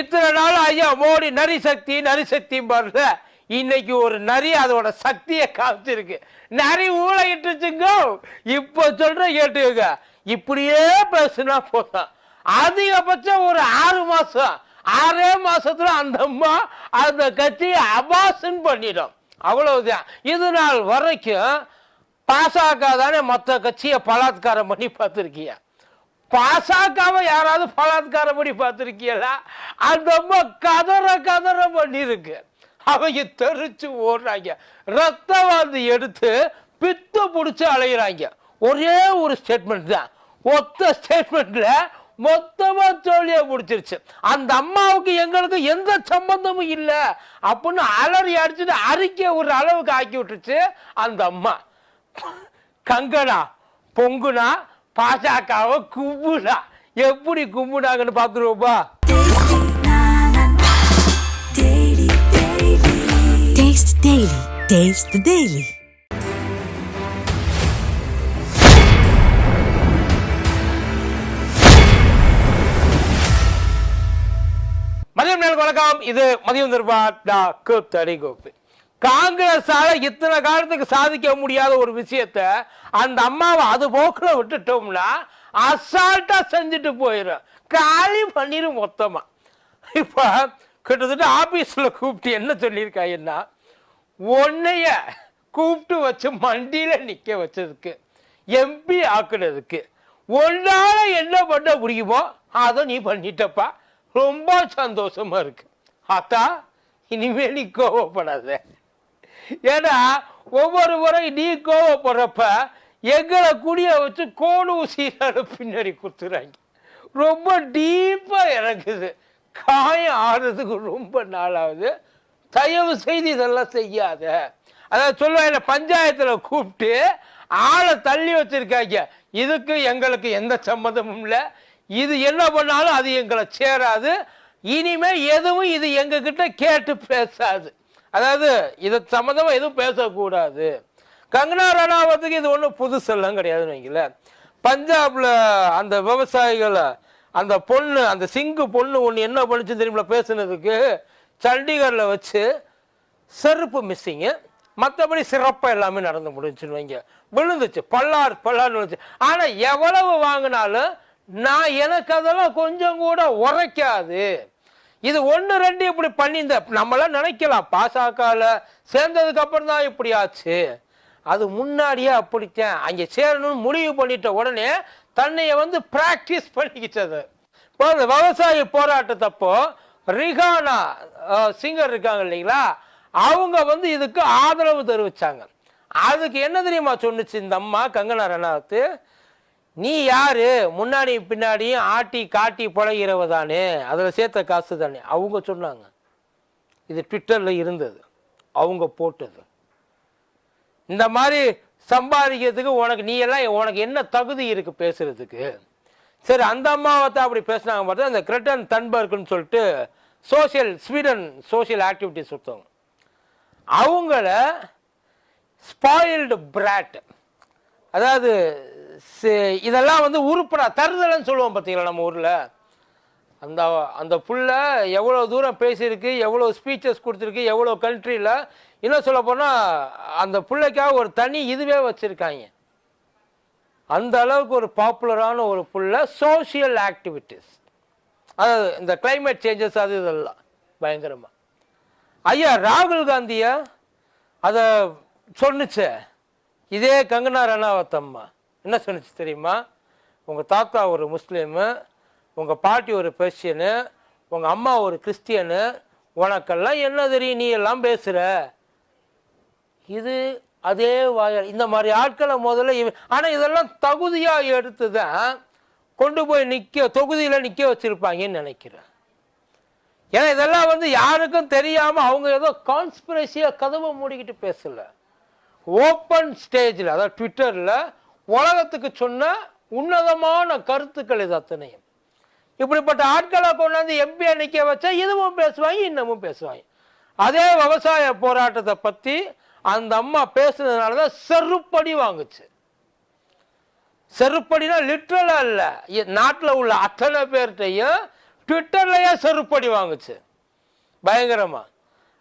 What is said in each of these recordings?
இத்தனை நாள் ஐயா மோடி நரி சக்தி நரி சக்தி பாருல இன்னைக்கு ஒரு நரி அதோட சக்தியை காமிச்சிருக்கு. நரி ஊழையிட்டுச்சுங்க. இப்போ சொல்ற கேட்டுக்கோங்க. இப்படியே பேசுனா போதும். அதிகபட்சம் ஒரு ஆறு மாசம். ஆறே மாசத்துல அந்த அம்மா அந்த கட்சியை அபாசன் பண்ணிடும். அவ்வளவுதான். இது நாள் வரைக்கும் பாசக தானே மற்ற கட்சியை பலாத்காரம் பண்ணி பார்த்துருக்கீங்க. பாசகவை யாராவது பலாத்கார பண்ணி பார்த்துருக்கீங்களா? அந்த அம்மா கதற கதற பண்ணியிருக்கு. அவங்க தெரிச்சு ஓடுறாங்க. ரத்த வாழ்ந்து எடுத்து பித்து பிடிச்சி அலையிறாங்க. ஒரே ஒரு ஸ்டேட்மெண்ட் தான். ஒத்த ஸ்டேட்மெண்ட்ல மொத்தமா தோல்வியை முடிச்சிருச்சு. அந்த அம்மாவுக்கு எங்களுக்கு எந்த சம்பந்தமும் இல்லை. அப்படின்னு அலறி அடிச்சுட்டு அறிக்கை ஒரு அளவுக்கு ஆக்கி விட்டுருச்சு அந்த அம்மா. கங்கனா பொங்குனா பாஜகவை கும்புடா எப்படி கும்புனாங்கன்னு பார்த்துருவோம்பா Daily, daily. The Daily. மதியம் நேரம் வணக்கம் இது மதியம் திருப்பா கூத்தடி கோப்பு காங்கிரஸால இத்தனை காலத்துக்கு சாதிக்க முடியாத ஒரு விஷயத்த அந்த அம்மாவை அது போக்குல விட்டுட்டோம்னா அசால்ட்டா செஞ்சுட்டு போயிடும் காலி பண்ணிடும் மொத்தமா. இப்ப கிட்டத்தட்ட ஆபீஸ்ல கூப்பிட்டு என்ன சொல்லியிருக்காங்கன்னா உன்னைய கூப்பிட்டு வச்சு மண்டியில நிக்க வச்சதுக்கு எம்பி ஆக்குனதுக்கு ஒன்னால என்ன பண்ண முடியுமோ அதை நீ பண்ணிட்டப்பா. ரொம்ப சந்தோஷமா இருக்கு. அத்தா இனிமே நீ கோவப்படாத. ஏன்னா ஒவ்வொரு முறை நீ கோவப்படுறப்ப எங்களை குடிய வச்சு கோடு ஊசியால பின்னாடி குத்துறாங்க. ரொம்ப டீப்பாக இறங்குது. காயம் ஆடுறதுக்கு ரொம்ப நாளாவது தயவு செய்து இதெல்லாம் செய்யாத. அதாவது சொல்லுவாங்க பஞ்சாயத்தில் கூப்பிட்டு ஆளை தள்ளி வச்சுருக்காங்க. இதுக்கு எங்களுக்கு எந்த சம்மந்தமும் இல்லை. இது என்ன பண்ணாலும் அது எங்களை சேராது. இனிமேல் எதுவும் இது எங்ககிட்ட கேட்டு பேசாது. அதாவது இது சம்மந்தமாக எதுவும் பேசக்கூடாது. கங்கனா ரணாவத்துக்கு இது ஒன்றும் புதுசெல்லாம் கிடையாதுன்னு வைங்களேன் பஞ்சாப்ல அந்த விவசாயிகளை அந்த பொண்ணு அந்த சிங்கு பொண்ணு ஒன்று என்ன பண்ணுச்சுன்னு தெரியுமில பேசுனதுக்கு? சண்டிகரில் வச்சு செருப்பு மிஸ்ஸிங்கு மற்றபடி சிறப்பாக எல்லாமே நடந்து முடிஞ்சுன்னு வைங்க. விழுந்துச்சு பல்லார் பல்லார்னு விழுந்துச்சு. ஆனால் எவ்வளவு வாங்கினாலும் நான் எனக்கு அதெல்லாம் கொஞ்சம் கூட உரைக்காது. இது ஒன்று ரெண்டு இப்படி பண்ணியிருந்த நம்மளாம் நினைக்கலாம். பாசகல சேர்ந்ததுக்கு அப்புறம் தான் இப்படி ஆச்சு. அது முன்னாடியே அப்படித்தான். அங்கே சேரணும்னு முடிவு பண்ணிட்ட உடனே தன்னையை வந்து ப்ராக்டிஸ் பண்ணிக்கிச்சது இப்போ அந்த விவசாய போராட்டத்தப்போ ரிகானா சிங்கர் இருக்காங்க இல்லைங்களா? அவங்க வந்து இதுக்கு ஆதரவு தெரிவித்தாங்க அதுக்கு என்ன தெரியுமா சொன்னுச்சு இந்த அம்மா கங்கனா ரணாவத்து நீ யாரு? முன்னாடி பின்னாடியும் ஆட்டி காட்டி பழகிறவ தானே. அதில் சேர்த்த காசு தானே. அவங்க சொன்னாங்க. இது ட்விட்டரில் இருந்தது. அவங்க போட்டது. இந்த மாதிரி சம்பாதிக்கிறதுக்கு உனக்கு நீ எல்லாம் உனக்கு என்ன தகுதி இருக்குது பேசுகிறதுக்கு சரி அந்த அம்மாவை தான் அப்படி பேசுனாங்க பார்த்தா அந்த கிரெட்டன் தன்பர்க்குன்னு சொல்லிட்டு சோஷியல் ஸ்வீடன் சோஷியல் ஆக்டிவிட்டிஸ் ஒருத்தவங்க அவங்கள ஸ்பாயில்டு பிராட் அதாவது இதெல்லாம் வந்து உருப்படா தருதலைன்னு சொல்லுவோம் பார்த்தீங்களா நம்ம ஊரில். அந்த அந்த புள்ள எவ்வளோ தூரம் பேசியிருக்கு எவ்வளோ ஸ்பீச்சஸ் கொடுத்துருக்கு எவ்வளோ கண்ட்ரியில் இன்னும் சொல்ல போனால் அந்த பிள்ளைக்காக ஒரு தனி இதுவே வச்சுருக்காங்க. அந்த அளவுக்கு ஒரு பாப்புலரான ஒரு புள்ள சோஷியல் ஆக்டிவிட்டீஸ் அதாவது இந்த கிளைமேட் சேஞ்சஸ் அது இதெல்லாம் பயங்கரமாக ஐயா ராகுல் காந்தியா? அதை சொன்னுச்சே. இதே கங்கனா ரணாவத்தம்மா. என்ன சொன்னுச்சு தெரியுமா? உங்கள் தாத்தா ஒரு முஸ்லீமு உங்கள் பாட்டி ஒரு பெர்ஷியனு உங்கள் அம்மா ஒரு கிறிஸ்டியனு உனக்கெல்லாம் என்ன தெரியும்? நீ எல்லாம் பேசுகிற இது அதே வாயால் இந்த மாதிரி ஆட்களை முதல்ல ஆனால் இதெல்லாம் தகுதியாக எடுத்து தான் கொண்டு போய் நிற்க தொகுதியில் நிற்க வச்சுருப்பாங்கன்னு நினைக்கிறேன். ஏன்னா இதெல்லாம் வந்து யாருக்கும் தெரியாமல் அவங்க ஏதோ கான்ஸ்பிரசியாக கதவை மூடிக்கிட்டு பேசலை. ஓப்பன் ஸ்டேஜில் அதாவது ட்விட்டரில் உலகத்துக்கு சொன்ன உன்னதமான கருத்துக்கள் இது அத்தனையும். இப்படிப்பட்ட ஆட்களை கொண்டாந்து எம்பியை நிற்க வச்சா இதுவும் பேசுவாங்க இன்னமும் பேசுவாங்க. அதே விவசாய போராட்டத்தை பற்றி அந்த அம்மா பேசுனதுனால தான் செருப்படி வாங்குச்சு. செருப்படினா லிட்ரலாக இல்லை. நாட்டில் உள்ள அத்தனை பேர்கிட்டையும் ட்விட்டர்லையே செருப்படி வாங்குச்சு. பயங்கரமாக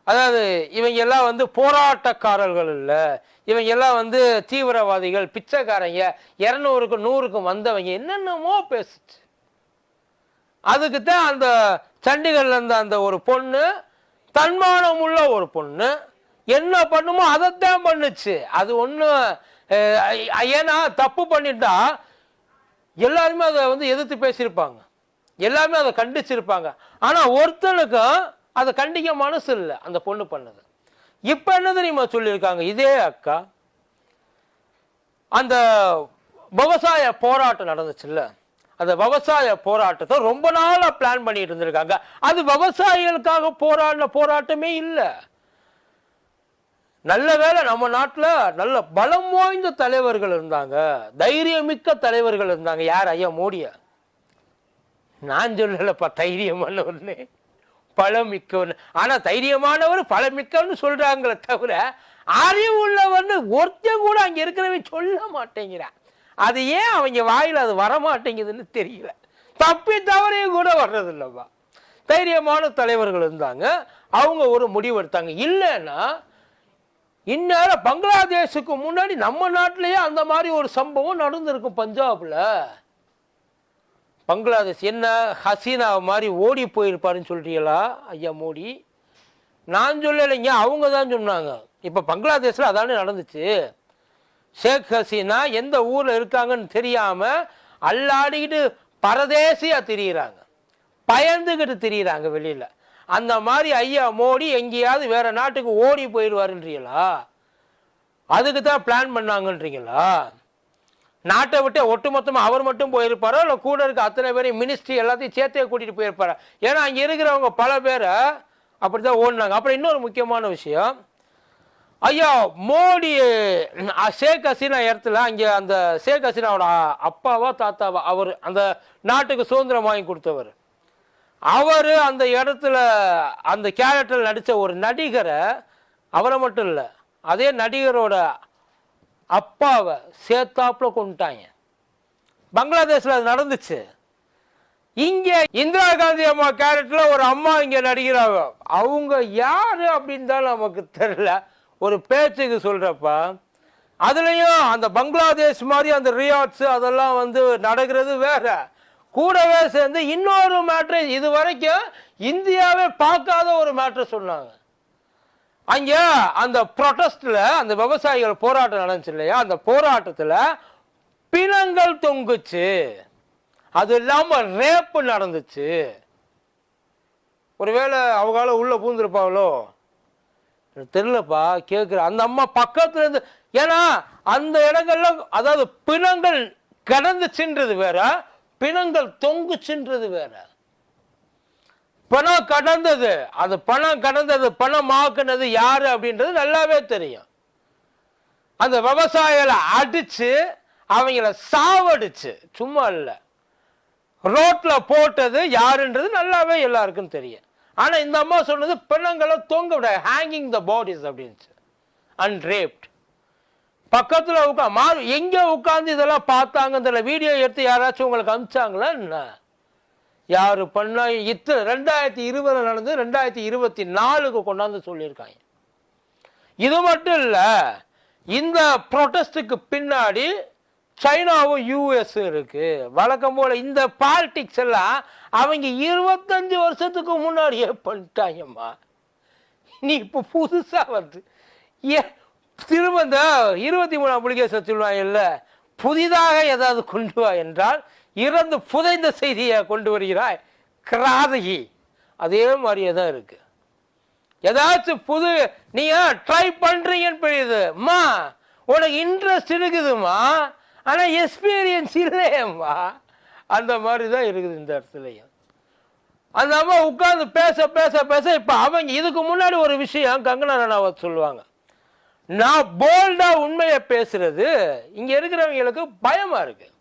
அதாவது இவங்க எல்லாம் வந்து போராட்டக்காரர்கள் இல்லை. இவங்க எல்லாம் வந்து தீவிரவாதிகள் பிச்சைக்காரங்க. இரநூறுக்கு நூறுக்கும் வந்தவங்க. என்னென்னமோ பேசுச்சு. அதுக்கு தான் அந்த சண்டிகர்ல இருந்த அந்த ஒரு பொண்ணு தன்மானம் உள்ள ஒரு பொண்ணு என்ன பண்ணுமோ அதைத்தான் பண்ணுச்சு. அது ஒன்றும் ஏன்னா தப்பு பண்ணிட்டா எல்லாருமே அதை வந்து எதிர்த்து பேசியிருப்பாங்க. எல்லாருமே அதை கண்டிச்சிருப்பாங்க. ஆனால் ஒருத்தனுக்கும் அதை கண்டிக்க மனசு இல்லை அந்த பொண்ணு பண்ணது. இப்போ என்ன தெரியுமா சொல்லியிருக்காங்க? இதே அக்கா அந்த விவசாய போராட்டம் நடந்துச்சுல்ல அந்த விவசாய போராட்டத்தை ரொம்ப நாளாக பிளான் பண்ணிட்டு இருந்திருக்காங்க. அது விவசாயிகளுக்காக போராடின போராட்டமே இல்லை. நல்ல வேளை நம்ம நாட்டில் நல்ல பலம் வாய்ந்த தலைவர்கள் இருந்தாங்க தைரியமிக்க தலைவர்கள் இருந்தாங்க. யார்? ஐயா மோடியா? நான் சொல்லலப்பா தைரியமானவர்னு. பழமிக்கவன் ஆனால் தைரியமானவர் பழமிக்கவன் சொல்கிறாங்களே தவிர அறிவு உள்ளவர்னு ஒருத்தன் கூட அங்கே இருக்கிறவன் சொல்ல மாட்டேங்கிறான். அது ஏன் அவங்க வாயில் அது வர மாட்டேங்குதுன்னு தெரியல. தப்பி தவறையும் கூட வர்றதில்லப்பா. தைரியமான தலைவர்கள் இருந்தாங்க. அவங்க ஒரு முடிவு எடுத்தாங்க. இல்லைன்னா இந்நேரம் பங்களாதேஷுக்கு முன்னாடி நம்ம நாட்டிலேயே அந்த மாதிரி ஒரு சம்பவம் நடந்திருக்கும் பஞ்சாபில். பங்களாதேஷ் என்ன ஹசீனா மாதிரி ஓடி போயிருப்பாருன்னு சொல்கிறீங்களா ஐயா மோடி. நான் சொல்லலைங்க அவங்க தான் சொன்னாங்க. இப்போ பங்களாதேஷில் அதானே நடந்துச்சு? ஷேக் ஹசீனா எந்த ஊரில் இருக்காங்கன்னு தெரியாமல் அல்லாடிக்கிட்டு பரதேசியாக திரியிறாங்க. பயந்துக்கிட்டு திரியிறாங்க வெளியில். அந்த மாதிரி ஐயா மோடி எங்கேயாவது வேறு நாட்டுக்கு ஓடி போயிடுவாருன்றீங்களா? அதுக்கு தான் பிளான் பண்ணாங்கன்றீங்களா? நாட்டை விட்டு ஒட்டுமொத்தமாக அவர் மட்டும் போயிருப்பாரோ? இல்லை கூட இருக்க அத்தனை பேரையும் மினிஸ்ட்ரி எல்லாத்தையும் சேர்த்தே கூட்டிகிட்டு போயிருப்பாரா? ஏன்னா அங்கே இருக்கிறவங்க பல பேரை அப்படி தான் ஓடினாங்க. அப்புறம் இன்னொரு முக்கியமான விஷயம். ஐயா மோடி ஷேக் ஹசீனா இடத்துல அங்கே அந்த ஷேக் ஹசீனாவோட அப்பாவா தாத்தாவா அவர் அந்த நாட்டுக்கு சுதந்திரம் வாங்கி கொடுத்தவர். அவர் அந்த இடத்துல அந்த கேரக்டரில் நடித்த ஒரு நடிகரை அவரை மட்டும் இல்லை அதே நடிகரோட அப்பாவை சேர்த்தாப்புல கொண்டுட்டாங்க. பங்களாதேஷில் அது நடந்துச்சு. இங்கே இந்திரா காந்தி அம்மா கேரக்டரில் ஒரு அம்மா இங்கே நடிக்கிறாங்க. அவங்க யார் அப்படின்னு தான் நமக்கு தெரியல. ஒரு பேச்சுக்கு சொல்கிறப்ப அதுலேயும் அந்த பங்களாதேஷ் மாதிரி அந்த ரியாட்ஸு அதெல்லாம் வந்து நடக்கிறது வேற. கூடவே சேர்ந்து இன்னொரு மேட்ரு இது வரைக்கும் இந்தியாவே பார்க்காத ஒரு மேட்ரு சொன்னாங்க. அங்க அந்த ப்ரொட்டஸ்ட்ல அந்த விவசாயிகள் போராட்டம் நடந்துச்சு இல்லையா? அந்த போராட்டத்தில் பிணங்கள் தொங்குச்சு. அது இல்லாமல் ரேப்பு நடந்துச்சு. ஒருவேளை அவங்களால உள்ள பூந்துருப்பாங்களோ? எனக்கு தெரியலப்பா கேட்குற அந்த அம்மா பக்கத்துல இருந்து ஏன்னா அந்த இடங்கள்ல அதாவது பிணங்கள் கடந்துச்சுன்றது வேற பிணங்கள் தொங்குச்சுன்றது வேற. பணம் கடந்தது. அது பணம் கடந்தது பணம் ஆக்குனது யாரு அப்படின்றது நல்லாவே தெரியும். அந்த விவசாயிகளை அடிச்சு அவங்கள சாவடிச்சு சும்மா இல்லை. ரோட்ல போட்டது யாருன்றது நல்லாவே எல்லாருக்கும் தெரியும். ஆனா இந்த அம்மா சொன்னது பிணங்களை தொங்க விட ஹேங்கிங் த பாடிஸ் அப்படின்ச்சு அண்ட் ரேப்ட் பக்கத்துல உட்கா மா எங்கே உட்காந்து இதெல்லாம் பார்த்தாங்க இந்த வீடியோ எடுத்து யாராச்சும் உங்களுக்கு அனுப்பிச்சாங்களா என்ன? யார் பண்ண இத்தனை ரெண்டாயிரத்தி இருபதில் நடந்து ரெண்டாயிரத்தி இருபத்தி நாலுக்கு கொண்டாந்து சொல்லியிருக்காங்க. இது மட்டும் இல்லை இந்த ப்ரொட்டஸ்டுக்கு பின்னாடி சைனாவும் யூஎஸ் இருக்கு. வழக்கம் போல இந்த பாலிடிக்ஸ் எல்லாம் அவங்க இருபத்தஞ்சு வருஷத்துக்கு முன்னாடியே பண்ணிட்டாங்கம்மா. நீ இப்போ புதுசாக வந்து ஏ திரும்ப இந்த இருபத்தி மூணாம் சொல்லுவாங்க இல்லை புதிதாக ஏதாவது கொண்டு வா என்றால் இறந்து புதைந்த செய்தியை கொண்டு வருகிறாய். கிராதகி. அதே மாதிரியே தான் இருக்கு. ஏதாச்சும் புது நீங்க ட்ரை பண்றீங்கன்னு புரியுது உனக்கு இன்ட்ரெஸ்ட் இருக்குதும்மா. ஆனால் எக்ஸ்பீரியன்ஸ் இல்லையம்மா. அந்த மாதிரி தான் இருக்குது இந்த இடத்துலையும். அந்த அம்மா உட்காந்து பேச பேச பேச இப்போ அவங்க இதுக்கு முன்னாடி ஒரு விஷயம் கங்கனா ரணாவத் சொல்லுவாங்க. நான் போல்டாக உண்மையை பேசுறது இங்கே இருக்கிறவங்களுக்கு பயமாக இருக்குது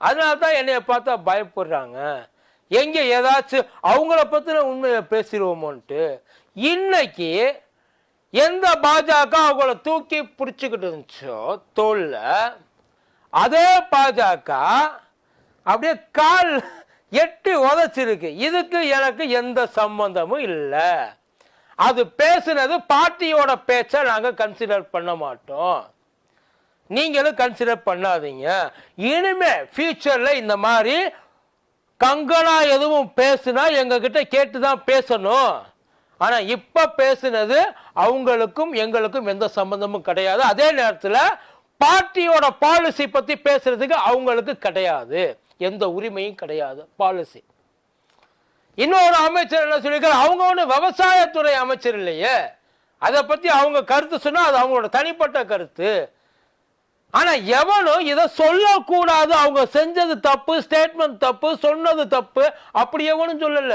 அதனால தான் என்னைய பார்த்தா பயப்படுறாங்க. எங்கே ஏதாச்சும் அவங்கள பற்றின உண்மையை பேசிடுவோமோன்ட்டு இன்னைக்கு எந்த பாஜக அவங்கள தூக்கி பிடிச்சிக்கிட்டு இருந்துச்சோ தோல்ல அதே பாஜக அப்படியே கால் எட்டி உதச்சிருக்கு. இதுக்கு எனக்கு எந்த சம்பந்தமும் இல்லை. அது பேசுனது பார்ட்டியோட பேச்சை நாங்கள் கன்சிடர் பண்ண மாட்டோம். நீங்களும் கன்சிடர் பண்ணாதீங்க. இனிமே ஃபியூச்சரில் இந்த மாதிரி கங்கனா எதுவும் பேசுனா எங்ககிட்ட கேட்டு தான் பேசணும். ஆனால் இப்போ பேசுனது அவங்களுக்கும் எங்களுக்கும் எந்த சம்பந்தமும் கிடையாது. அதே நேரத்தில் பார்ட்டியோட பாலிசி பற்றி பேசுறதுக்கு அவங்களுக்கு கிடையாது. எந்த உரிமையும் கிடையாது பாலிசி இன்னொரு அமைச்சர் என்ன சொல்லியிருக்காரு? அவங்க ஒன்று விவசாயத்துறை அமைச்சர் இல்லையே. அதை பற்றி அவங்க கருத்து சொன்னால் அது அவங்களோட தனிப்பட்ட கருத்து. ஆனா எவனும் இதை சொல்லக்கூடாது. அவங்க செஞ்சது தப்பு ஸ்டேட்மெண்ட் தப்பு சொன்னது தப்பு. அப்படி எவனும் சொல்லல.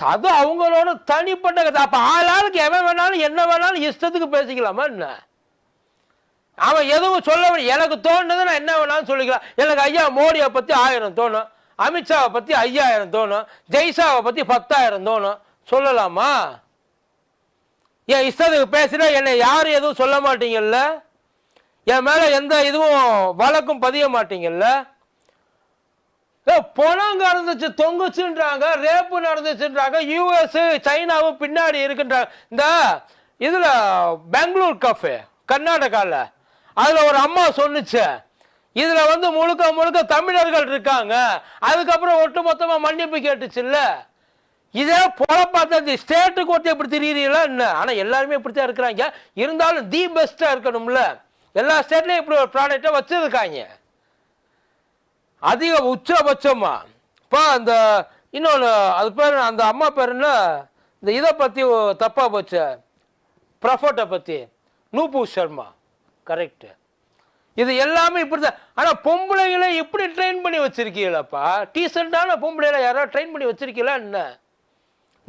அது அவங்களோட தனிப்பட்ட கதை. அப்ப ஆளாளுக்கு எவன் வேணாலும் என்ன வேணாலும் இஷ்டத்துக்கு பேசிக்கலாமா என்ன? அவன் எதுவும் சொல்ல வேண்டிய எனக்கு தோணுது நான் என்ன வேணாலும் சொல்லிக்கலாம். எனக்கு ஐயா மோடியை பத்தி ஆயிரம் தோணும். அமித்ஷாவை பத்தி ஐயாயிரம் தோணும். ஜெய்ஷாவை பத்தி பத்தாயிரம் தோணும். சொல்லலாமா? என் இஷ்டத்துக்கு பேசினா என்னை யாரும் எதுவும் சொல்ல மாட்டீங்கல்ல? என் மேலே எந்த இதுவும் வழக்கும் பதிய மாட்டீங்கல்ல? ஏ, பணம் நடந்துச்சு தொங்குச்சுன்றாங்க ரேப்பு நடந்துச்சுன்றாங்க யூஎஸ் சைனாவும் பின்னாடி இருக்குன்றாங்க. இந்த இதில் பெங்களூர் கஃபே கர்நாடகாவில் அதில் ஒரு அம்மா சொன்னுச்சு. இதில் வந்து முழுக்க முழுக்க தமிழர்கள் இருக்காங்க. அதுக்கப்புறம் ஒட்டு மொத்தமாக மன்னிப்பு கேட்டுச்சுல்ல. இதே பொழப்பா பார்த்தா இந்த ஸ்டேட்டுக்கு ஒருத்தர் இப்படி திரியிறீங்களா என்ன? ஆனால் எல்லாருமே இப்படித்தான் இருக்கிறாங்க. இருந்தாலும் தி பெஸ்ட்டாக இருக்கணும்ல. எல்லா ஸ்டேட்லையும் இப்படி ஒரு ப்ராடக்டை வச்சுருக்காங்க. அதிக உச்சபட்சமா. இப்போ அந்த இன்னொன்று அது பேர் அந்த அம்மா பேர் என்ன இந்த இதை பற்றி தப்பாக போச்சு. ப்ரஃபோட்டை பற்றி நூபு சர்மா. கரெக்டு இது எல்லாமே இப்படி தான் ஆனால் பொம்பளைகளை இப்படி ட்ரெயின் பண்ணி வச்சுருக்கீங்களப்பா? டீசெண்டான பொம்பளைகளை யாராவது ட்ரெயின் பண்ணி வச்சிருக்கீங்களா என்ன?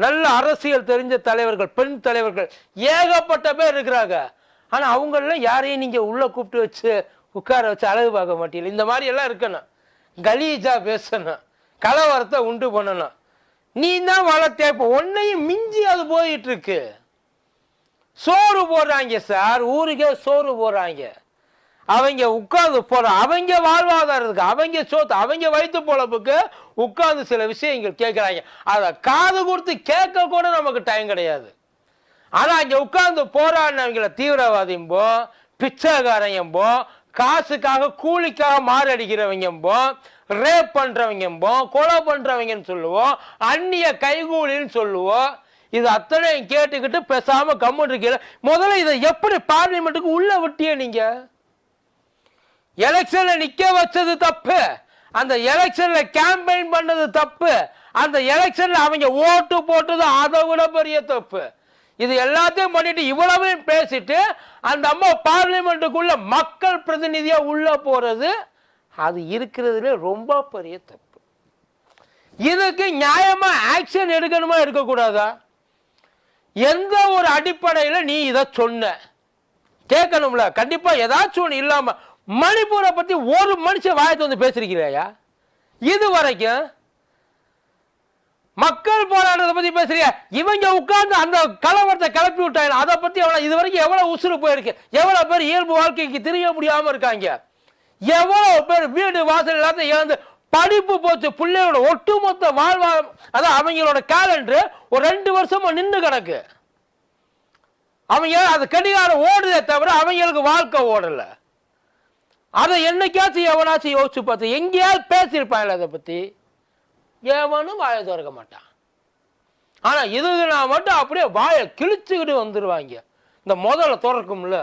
நல்ல அரசியல் தெரிஞ்ச தலைவர்கள் பெண் தலைவர்கள் ஏகப்பட்ட பேர் இருக்கிறாங்க. ஆனால் அவங்களெலாம் யாரையும் நீங்கள் உள்ளே கூப்பிட்டு வச்சு உட்கார வச்சு அழகு பார்க்க மாட்டீங்க இந்த மாதிரி எல்லாம் இருக்கணும். கலீஜாக பேசணும். கலவரத்தை உண்டு பண்ணணும். நீ தான் வளர்த்த இப்போ ஒன்னையும் மிஞ்சி அது போயிட்டு இருக்கு சோறு போடுறாங்க சார். ஊருக்கே சோறு போடுறாங்க. அவங்க உட்காந்து போகிற அவங்க வாழ்வாதாரத்துக்கு அவங்க சோத்து அவங்க வயிற்று பொழப்புக்கு உட்காந்து சில விஷயங்கள் கேட்குறாங்க. அதை காது கொடுத்து கேட்க கூட நமக்கு டைம் கிடையாது. ஆனால் அங்க உட்கார்ந்து போராடினவங்கள தீவிரவாதியும்போ பிச்சைக்காரங்கம்போ காசுக்காக கூலிக்காக மாரடிக்கிறவங்கம்போ ரேப் பண்ணுறவங்கம்போ கொலை பண்ணுறவங்கன்னு சொல்லுவோம் அந்நிய கைகூலின்னு சொல்லுவோம் இது அத்தனையும் கேட்டுக்கிட்டு பேசாமல் கம்முன்னு இருக்கீங்க. முதல்ல இதை எப்படி பார்லிமெண்ட்டுக்கு உள்ள விட்டிய நீங்கள் எலெக்ஷனில் நிற்க வச்சது தப்பு. அந்த எலெக்ஷனில் கேம்பெயின் பண்ணது தப்பு. அந்த எலெக்ஷனில் அவங்க ஓட்டு போட்டது அதை விட பெரிய தப்பு. இது எல்லாத்தையும் பண்ணிட்டு இவ்வளவையும் பேசிட்டு அந்த அம்மா பார்லிமெண்ட்டுக்குள்ள மக்கள் பிரதிநிதியா உள்ள போறது அது இருக்கிறதுல ரொம்ப பெரிய தப்பு. இதுக்கு நியாயமா ஆக்ஷன் எடுக்கணுமா இருக்கக்கூடாதா? எந்த ஒரு அடிப்படையில் நீ இதை சொன்ன? கேட்கணும்ல. கண்டிப்பா ஏதாச்சும் ஒன்று இல்லாம மணிப்பூரை பத்தி ஒரு மனுஷன் வாயத்தை வந்து பேசிருக்கிறாயா இது வரைக்கும் மக்கள் போராட்டத்தை பத்தி பேசுறிய. இவங்க உட்கார்ந்து அந்த கலவரத்தை கிளப்பி விட்டாங்க. அதை பத்தி எவ்வளவு இது வரைக்கும் எவ்வளவு உசுறு போயிருக்கு? எவ்வளவு பேர் இயல்பு வாழ்க்கைக்கு தெரிய முடியாம இருக்காங்க? எவ்வளவு பேர் வீடு வாசல் எல்லாத்தையும் இழந்து படிப்பு போச்சு. பிள்ளையோட ஒட்டுமொத்த வாழ்வா அதான் அவங்களோட கேலண்டர் ஒரு ரெண்டு வருஷமா நின்று கிடக்கு. அவங்க அது கடிகாரம் ஓடுதே தவிர அவங்களுக்கு வாழ்க்கை ஓடல. அதை என்னைக்காச்சும் எவனாச்சும் யோசிச்சு பார்த்து எங்கேயாவது பேசியிருப்பாங்களே அதை பற்றி எவனும் வாயை திறக்க மாட்டான். ஆனால் இதுனா மட்டும் அப்படியே வாயை கிழிச்சுக்கிட்டு வந்துடுவாங்க இந்த முதல்ல திறக்கும்ல.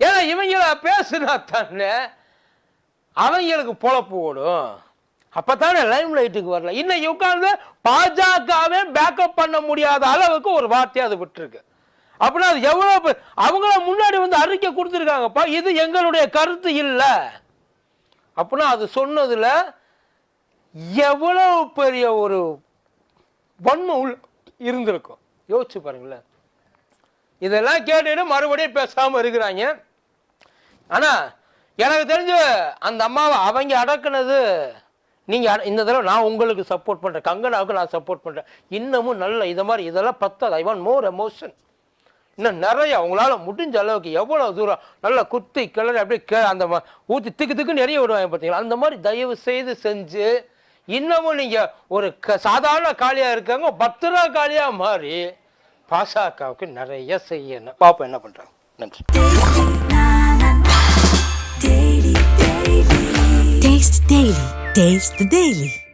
ஏன்னா இவங்கள பேசுனா தானே அவங்களுக்கு பொழப்பு ஓடும். அப்பத்தானே லைம் லைட்டுக்கு வரல. இன்னைக்கு உட்கார்ந்து பாஜகவே பேக்கப் பண்ண முடியாத அளவுக்கு ஒரு வார்த்தையை அது விட்டுருக்கு. அப்படின்னா அது எவ்வளவு அவங்கள முன்னாடி வந்து அறிக்கை கொடுத்துருக்காங்கப்பா. இது எங்களுடைய கருத்து இல்லை. அப்படின்னா அது சொன்னதில் எவ்வளவு பெரிய ஒரு வன்மை உள் இருந்திருக்கும். யோசிச்சு பாருங்களேன். இதெல்லாம் கேட்டுட்டு மறுபடியும் பேசாம இருக்கிறாங்க. ஆனா எனக்கு தெரிஞ்சு அந்த அம்மாவை அவங்க அடக்குனது நீங்க அட- இந்த தடவை நான் உங்களுக்கு சப்போர்ட் பண்றேன். கங்கனாவுக்கு நான் சப்போர்ட் பண்றேன். இன்னமும் நல்ல இதை மாதிரி இதெல்லாம் பத்தாது. ஐ வாண்ட் மோர் எமோஷன் இன்னும் நிறைய அவங்களால முடிஞ்ச அளவுக்கு எவ்வளவு தூரம் நல்லா குத்தி கிளறி அப்படியே கே அந்த ஊற்றி ஊத்தி திக்கு திக்குன்னு நிறைய விடுவாங்க பார்த்தீங்களா அந்த மாதிரி தயவு செய்து செஞ்சு இன்னமும் நீங்க ஒரு க- சாதாரண காளியா இருக்காங்க பத்து ரூபா காளியா மாறி பாசகவுக்கு நிறைய செய்யணும் பாப்போம் என்ன பண்றாங்க நன்றி. Taste the Daily.